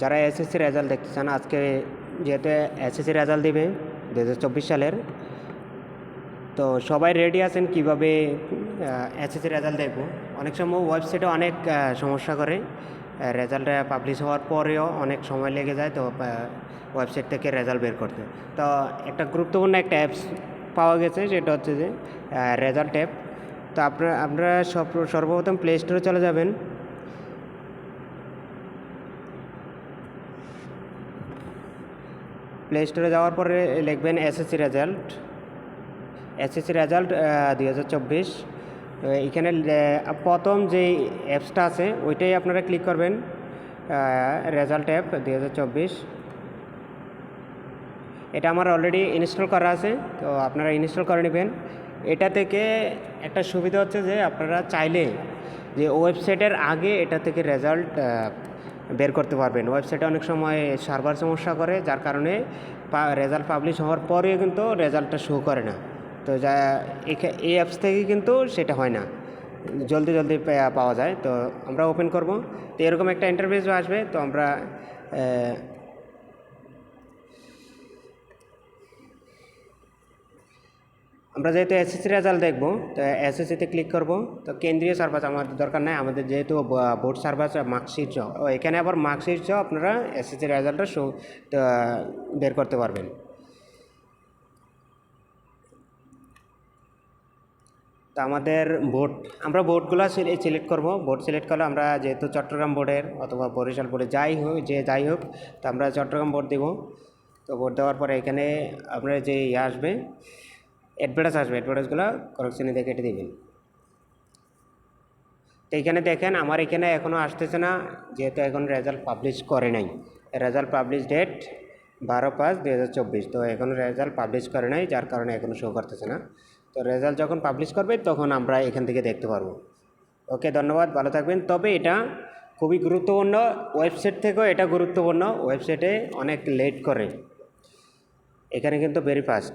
যারা SSC result দেখতে চান, আজকে যেহেতু এসএসসি রেজাল্ট দেবে দু হাজার চব্বিশ সালের, তো সবাই রেডি আছেন কীভাবে এসএসসি রেজাল্ট দেখব? অনেক সময় ওয়েবসাইটে অনেক সমস্যা করে রেজাল্ট পাবলিশ হওয়ার পরেও অনেক সময় লেগে যায় তো ওয়েবসাইট থেকে রেজাল্ট বের করতে। তো একটা গুরুত্বপূর্ণ একটা অ্যাপস পাওয়া গেছে, সেটা হচ্ছে যে রেজাল্ট অ্যাপ তো আপনারা আপনারা সর্বপ্রথম প্লে স্টোরে চলে যাবেন। প্লে স্টোরে যাওয়ার পরে লিখবেন এসএসসি রেজাল্ট এসএসসি রেজাল্ট দুই হাজার চব্বিশ। তো এখানে প্রথম যে অ্যাপসটা আছে, ওইটাই আপনারা ক্লিক করবেন রেজাল্ট অ্যাপ দুই হাজার চব্বিশ। এটা আমার অলরেডি ইনস্টল করা আছে, তো আপনারা ইনস্টল করে নেবেন। এটা থেকে একটা সুবিধা হচ্ছে যে আপনারা চাইলে যে ওয়েবসাইটের আগে এটা থেকে রেজাল্ট বের করতে পারবেন। ওয়েবসাইটে অনেক সময় সার্ভার সমস্যা করে, যার কারণে রেজাল্ট পাবলিশ হওয়ার পরেও কিন্তু রেজাল্টটা শো করে না। তো যা এই অ্যাপস থেকে কিন্তু সেটা হয় না। জলদি জলদি পাওয়া যায়। তো আমরা ওপেন করব। তো এরকম একটা ইন্টারভিউ আসবে। তো আমরা আমরা যেহেতু এসএসসি রেজাল্ট দেখব, তো এসএসসিতে ক্লিক করব, তো কেন্দ্রীয় সার্ভাস আমাদের দরকার নাই, আমাদের যেহেতু বোর্ড সার্ভাস মার্কশিট ও এখানে আবার মার্কশিট সহ আপনারা এসএসসি রেজাল্টটা শো বের করতে পারবেন। তো আমাদের বোর্ড আমরা বোর্ডগুলো সিলেক্ট করব বোর্ড সিলেক্ট করলে আমরা যেহেতু চট্টগ্রাম বোর্ডের অথবা বরিশাল বোর্ডে যাই হোক, যে যাই হোক, তো আমরা চট্টগ্রাম বোর্ড দেব। তো বোর্ড দেওয়ার পরে এখানে আপনার যে ইয়ে আসবে অ্যাডভার্টাইজ আসবে অ্যাডভার্টাইজগুলো করেকশনে দিয়ে কেটে দেবেন। তো এখানে দেখেন, আমার এখানে এখনও আসতেছে না, যেহেতু এখন রেজাল্ট পাবলিশ করে নাই। রেজাল্ট পাবলিশ ডেট বারো পাঁচ দুই হাজার চব্বিশ, তো এখনও রেজাল্ট পাবলিশ করে নাই, যার কারণে এখনও শো করতেছে না। তো রেজাল্ট যখন পাবলিশ করবে, তখন আমরা এখান থেকে দেখতে পারব। ওকে, ধন্যবাদ, ভালো থাকবেন। তবে এটা খুবই গুরুত্বপূর্ণ ওয়েবসাইট থেকেও এটা গুরুত্বপূর্ণ ওয়েবসাইটে অনেক লেট করে। এখানে কিন্তু ভেরি ফাস্ট